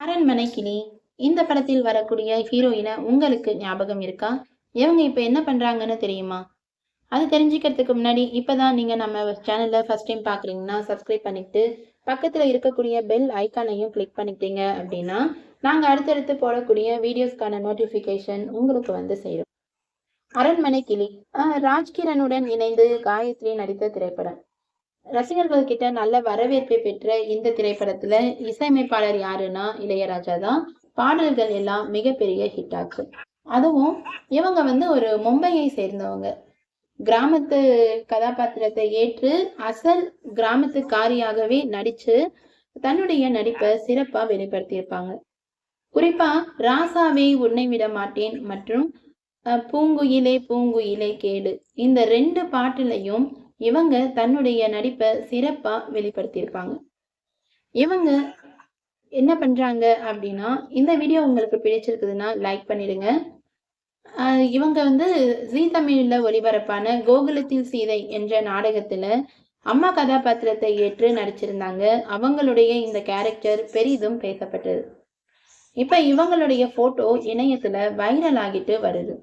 அரண்மனை கிளி இந்த படத்தில் வரக்கூடிய ஹீரோயினை உங்களுக்கு ஞாபகம் இருக்கா? இவங்க இப்போ என்ன பண்ணுறாங்கன்னு தெரியுமா? அது தெரிஞ்சுக்கிறதுக்கு முன்னாடி இப்போ தான் நீங்கள் நம்ம சேனலில் ஃபஸ்ட் டைம் பார்க்குறீங்கன்னா சப்ஸ்கிரைப் பண்ணிட்டு பக்கத்தில் இருக்கக்கூடிய பெல் ஐக்கானையும் கிளிக் பண்ணிட்டீங்க அப்படின்னா நாங்கள் அடுத்தடுத்து போடக்கூடிய வீடியோஸ்க்கான நோட்டிஃபிகேஷன் உங்களுக்கு வந்து சேரும். அரண்மனை கிளி ராஜ்கிரனுடன் இணைந்து காயத்ரி நடித்த திரைப்படம். ரசிகர்கள் கிட்ட நல்ல வரவேற்பை பெற்ற இந்த திரைப்படத்துல இசையமைப்பாளர் யாருன்னா இளையராஜா தான். பாடல்கள் எல்லாம் மிகப்பெரிய ஹிட் ஆச்சு அதுவும் இவங்க வந்து ஒரு மும்பையை சேர்ந்தவங்க. கிராமத்து கதாபாத்திரத்தை ஏற்று அசல் கிராமத்துக்காரியாகவே நடிச்சு தன்னுடைய நடிப்பை சிறப்பா வெளிப்படுத்தியிருப்பாங்க. குறிப்பா ராசாவை உன்னை விட மாட்டேன் மற்றும் பூங்குயிலே பூங்குயிலே கேடு. இந்த ரெண்டு பாட்டுலையும் இவங்க தன்னுடைய நடிப்பை சிறப்பாக வெளிப்படுத்தியிருப்பாங்க. இவங்க என்ன பண்ணுறாங்க அப்படின்னா இந்த வீடியோ உங்களுக்கு பிடிச்சிருக்குதுன்னா லைக் பண்ணிடுங்க. இவங்க வந்து ஜீ தமிழில் ஒளிபரப்பான கோகுலத்தில் சீதை என்ற நாடகத்தில் அம்மா கதாபாத்திரத்தை ஏற்று நடிச்சிருந்தாங்க. அவங்களுடைய இந்த கேரக்டர் பெரிதும் பேசப்பட்டது. இப்போ இவங்களுடைய ஃபோட்டோ இணையத்தில் வைரல் ஆகிட்டு வருது.